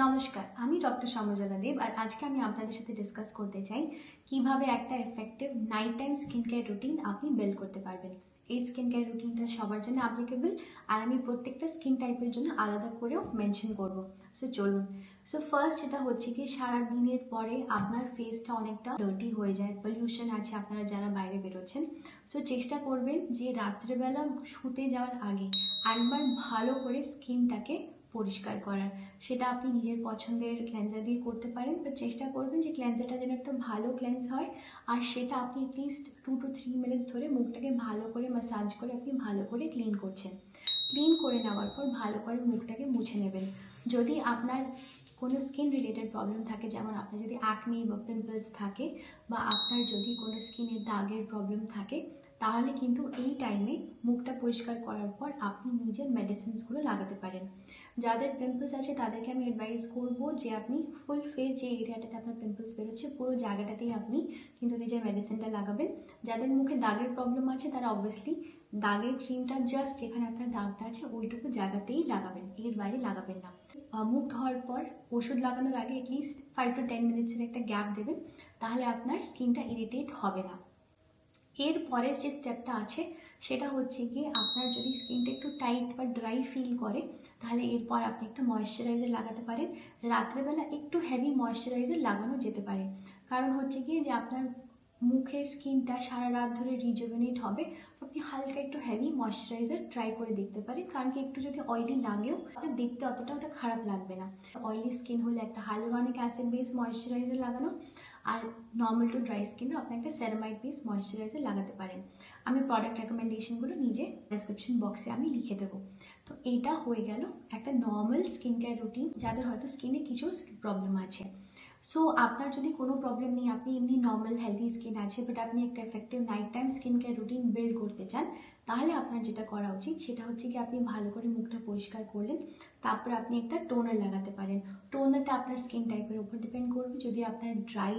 নমস্কার, আমি ডক্টর সমজলা দেব আর আজকে আমি আপনাদের সাথে ডিসকাস করতে চাই কীভাবে একটা effective night time skin care routine আপনি বিল্ড করতে পারবেন। এই স্কিন কেয়ার রুটিনটা সবার জন্য অ্যাপ্লিকেবল আর আমি প্রত্যেকটা স্কিন টাইপের জন্য আলাদা করেও মেনশন করব। সো চলুন। সো ফার্স্ট যেটা হচ্ছে কি সারা দিনের পরে আপনার ফেসটা অনেকটা ডার্টি হয়ে যায় পলিউশন আছে আপনারা যারা বাইরে বেরোচ্ছেন। সো চেষ্টা করবেন যে রাত্রেবেলা শুতে যাওয়ার আগে একবার ভালো করে স্কিনটাকে পরিষ্কার করার। সেটা আপনি নিজের পছন্দের ক্লেন্সার দিয়ে করতে পারেন বা চেষ্টা করবেন যে ক্লেন্সারটা যেন একটা ভালো ক্লেন্স হয়। আর সেটা আপনি at least two two three minutes ধরে মুখটাকে ভালো করে মাসাজ করে আপনি ভালো করে ক্লিন করছেন। ক্লিন করে নেওয়ার পর ভালো করে মুখটাকে মুছে নেবেন। যদি আপনার কোনো স্কিন রিলেটেড প্রবলেম থাকে, যেমন আপনার যদি অ্যাকনি বা পিম্পলস থাকে, বা আপনার যদি কোনো স্কিনের দাগের প্রবলেম থাকে, তাহলে কিন্তু এই টাইমে পরিষ্কার করার পর আপনি নিজের মেডিসিনসগুলো লাগাতে পারেন। যাদের পিম্পলস আছে তাদেরকে আমি অ্যাডভাইস করব যে আপনি ফুল ফেস যে এরিয়াটাতে আপনার পিম্পলস বেরোচ্ছে, পুরো জায়গাটাতেই আপনি কিন্তু নিজের মেডিসিনটা লাগাবেন। যাদের মুখে দাগের প্রবলেম আছে তারা অবভিয়াসলি দাগের ক্রিমটা জাস্ট যেখানে আপনার দাগটা আছে ওইটুকু জায়গাতেই লাগাবেন, এর বাইরে লাগাবেন না। মুখ ধোয়ার পর ওষুধ লাগানোর আগে at least five to ten মিনিটসের একটা গ্যাপ দেবেন, তাহলে আপনার স্কিনটা ইরিটেট হবে না। এর পরে যে স্টেপটা আছে, সেটা হচ্ছে গিয়ে আপনার যদি স্কিনটা একটু টাইট বা ড্রাই ফিল করে, তাহলে এরপর আপনি একটা ময়শ্চারাইজার লাগাতে পারেন। রাত্রেবেলা একটু হেভি ময়শ্চারাইজার লাগানো যেতে পারে। কারণ হচ্ছে গিয়ে যে আপনার মুখের স্কিনটা সারা রাত ধরে রিজুভেনেট হবে, তো আপনি হালকা একটু হেভি ময়শ্চারাইজার ট্রাই করে দেখতে পারেন। কারণ কি একটু যদি অয়েলি লাগেও আপনার দেখতে অতটা ওটা খারাপ লাগবে না। অয়েলি স্কিন হলে একটা হাইলোরনিক অ্যাসিড বেস ময়শ্চারাইজার লাগানো আর নর্মাল টু ড্রাই স্কিনও আপনি একটা সেরামাইড বেস ময়শ্চারাইজার লাগাতে পারেন। আমি প্রোডাক্ট রেকমেন্ডেশনগুলো নিজে ডেসক্রিপশন বক্সে আমি লিখে দেবো। তো এটা হয়ে গেল একটা নর্মাল স্কিন কেয়ার রুটিন যাদের হয়তো স্কিনে কিছু প্রবলেম আছে। সো আপনার যদি কোনো প্রবলেম নেই, আপনি এমনি নর্মাল হেলদি স্কিন আছে বাট আপনি একটা effective night time skin care routine build করতে চান, তাহলে আপনার যেটা করা উচিত, সেটা হচ্ছে কি আপনি ভালো করে মুখটা পরিষ্কার করলেন, তারপর আপনি একটা টোনার লাগাতে পারেন। টোনারটা আপনার স্কিন টাইপের উপর ডিপেন্ড করবে। যদি আপনার ড্রাই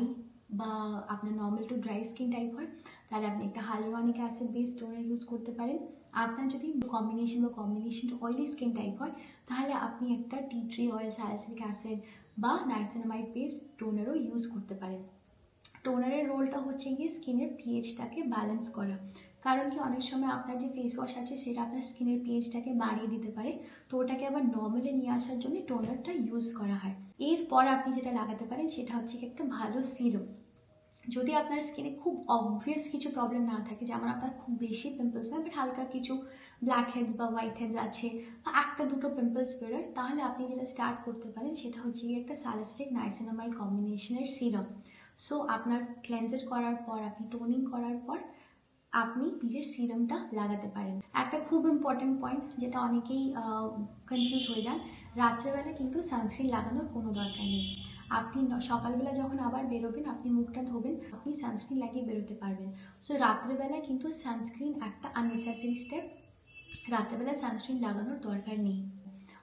বা আপনার normal to dry skin type হয়, তাহলে আপনি একটা hyaluronic acid base toner use করতে পারেন। আপনার যদি কম্বিনেশন বা কম্বিনেশন অয়েলি স্কিন টাইপ হয়, তাহলে আপনি একটা tea tree oil salicylic acid বা নাইসিনামাইড বেস টোনারও ইউজ করতে পারেন। টোনারের রোলটা হচ্ছে গিয়ে স্কিনের পিএইচটাকে ব্যালেন্স করা। কারণ কি, অনেক সময় আপনার যে ফেস ওয়াশ আছে, সেটা আপনার স্কিনের পিএইচটাকে বাড়িয়ে দিতে পারে। তো ওটাকে আবার নর্মালে নিয়ে আসার জন্য টোনারটা ইউজ করা হয়। এরপর আপনি যেটা লাগাতে পারেন, সেটা হচ্ছে একটা ভালো সিরাম যদি আপনার স্কিনে খুব অবভিয়াস কিছু প্রবলেম না থাকে, যেমন আপনার খুব বেশি পিম্পলস হয় বাট হালকা কিছু ব্ল্যাক হেডস বা হোয়াইট হেডস আছে, বা একটা দুটো পিম্পলস বেরোয়, তাহলে আপনি যেটা স্টার্ট করতে পারেন সেটা হচ্ছে গিয়ে একটা স্যালাসিলিক নাইসিনামাইড কম্বিনেশনের সিরাম সো আপনার ক্লেন্সার করার পর, আপনি টোনিং করার পর, আপনি নিজের সিরামটা লাগাতে পারেন। একটা খুব ইম্পর্টেন্ট পয়েন্ট যেটা অনেকেই কনফিউজ হয়ে যান, রাত্রেবেলা কিন্তু সানস্ক্রিন লাগানোর কোনো দরকার নেই। আপনি সকালবেলা যখন আবার বেরোবেন, আপনি মুখটা ধোবেন, আপনি সানস্ক্রিন লাগিয়ে বেরোতে পারবেন। সো রাত্রেবেলা কিন্তু সানস্ক্রিন একটা আননেসেসারি স্টেপ রাত্রেবেলা সানস্ক্রিন লাগানোর দরকার নেই।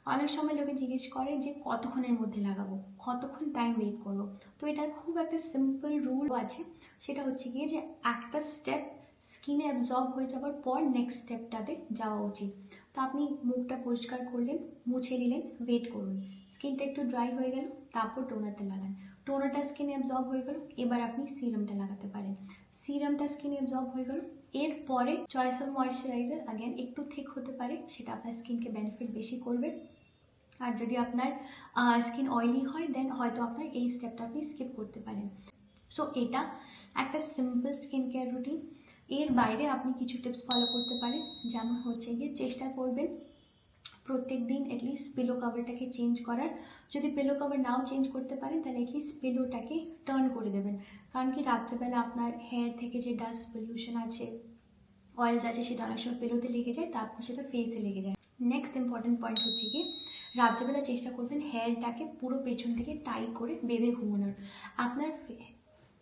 অনেক সময় লোকে জিজ্ঞেস করে যে, কতক্ষণের মধ্যে লাগাবো? কতক্ষণ টাইম ওয়েট করব? তো এটার খুব একটা সিম্পল রুল আছে। সেটা হচ্ছে গিয়ে যে, একটা স্টেপ স্কিনে অ্যাবজর্ব হয়ে যাওয়ার পর নেক্সট স্টেপটাতে যাওয়া উচিত। তো আপনি মুখটা পরিষ্কার করলেন, মুছে দিলেন ওয়েট করুন। স্কিনটা একটু ড্রাই হয়ে গেল, তারপর টোনারটা লাগান। টোনারটা স্কিনে অ্যাবজর্ব হয়ে গেল, এবার আপনি সিরামটা লাগাতে পারেন। সিরামটা স্কিনে অ্যাবজর্ব হয়ে গেল, এরপরে চয়েস অফ ময়শ্চারাইজার আগেন একটু থিক হতে পারে, সেটা আপনার স্কিনকে বেনিফিট বেশি করবে। আর যদি আপনার স্কিন অয়েলি হয় দেন হয়তো আপনার এই স্টেপটা আপনি স্কিপ করতে পারেন। সো এটা একটা সিম্পল স্কিন কেয়ার রুটিন এর বাইরে আপনি কিছু টিপস ফলো করতে পারেন, যেমন হচ্ছে গিয়ে চেষ্টা করবেন প্রত্যেক দিন অ্যাটলিস্ট পিলো কভারটাকে চেঞ্জ করার। যদি পিলো কভার নাও চেঞ্জ করতে পারেন তাহলে অ্যাটলিস্ট পিলোটাকে টার্ন করে দেবেন। কারণ কি রাত্রেবেলা আপনার হেয়ার থেকে যে ডাস্ট পলিউশন আছে অয়েলস আছে, সেটা অনেক সময় পেরোতে লেগে যায়, তারপর সেটা ফেসে লেগে যায়। নেক্সট ইম্পর্টেন্ট পয়েন্ট হচ্ছে কি, রাত্রেবেলা চেষ্টা করবেন হেয়ারটাকে পুরো পেছন থেকে টাই করে বেঁধে ঘুমানোর। আপনার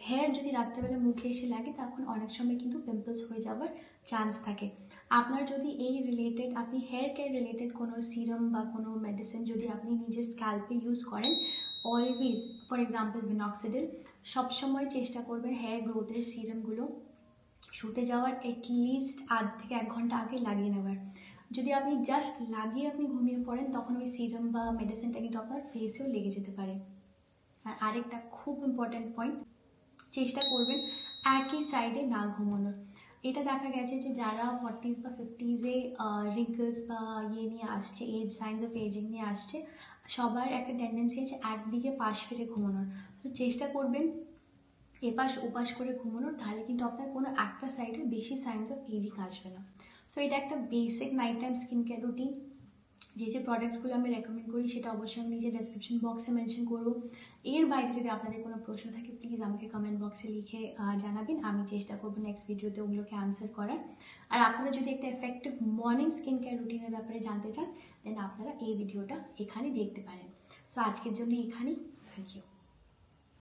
হেয়ার যদি রাত্রেবেলা মুখে এসে লাগে, তখন অনেক সময় কিন্তু পিম্পলস হয়ে যাওয়ার চান্স থাকে। আপনার যদি এই রিলেটেড আপনি হেয়ার কেয়ার রিলেটেড কোনো সিরাম বা কোনো মেডিসিন যদি আপনি নিজের স্ক্যাল্পে ইউজ করেন অলওয়েজ ফর এক্সাম্পল বিনক্সিডিল সবসময় চেষ্টা করবেন হেয়ার গ্রোথের সিরামগুলো শুতে যাওয়ার অ্যাটলিস্ট আধ থেকে এক ঘণ্টা আগে লাগিয়ে নেওয়ার। যদি আপনি জাস্ট লাগিয়ে আপনি ঘুমিয়ে পড়েন, তখন ওই সিরাম বা মেডিসিনটা কিন্তু আপনার ফেসেও লেগে যেতে পারে। আর আরেকটা খুব ইম্পর্ট্যান্ট পয়েন্ট চেষ্টা করবেন একই সাইডে না ঘুমানোর। এটা দেখা গেছে যে যারা ফর্টিজ বা ফিফটিজে রিঙ্কলস বা ইয়ে নিয়ে আসছে এজ সাইন্স অফ এজিং নিয়ে আসছে, সবার একটা টেন্ডেন্সি আছে একদিকে পাশ ফিরে ঘুমানোর। তো চেষ্টা করবেন এপাশ, ওপাশ করে ঘুমানোর, তাহলে কিন্তু আপনার কোনো একটা সাইডে বেশি সাইন্স অফ এজিং আসবে না। সো এটা একটা basic night time skin care routine যে যে প্রোডাক্টসগুলো আমি রেকমেন্ড করি, সেটা অবশ্যই আমি নিজের ডেসক্রিপশন বক্সে মেনশন করব। এর বাইরে যদি আপনাদের কোনো প্রশ্ন থাকে প্লিজ আমাকে কমেন্ট বক্সে লিখে জানাবেন। আমি চেষ্টা করব নেক্সট ভিডিওতে ওগুলোকে আনসার করার। আর আপনারা যদি একটা এফেক্টিভ মর্নিং স্কিন কেয়ার রুটিনের ব্যাপারে জানতে চান দেন আপনারা এই ভিডিওটা এখানে দেখতে পারেন। সো আজকের জন্য এখানেই। Thank you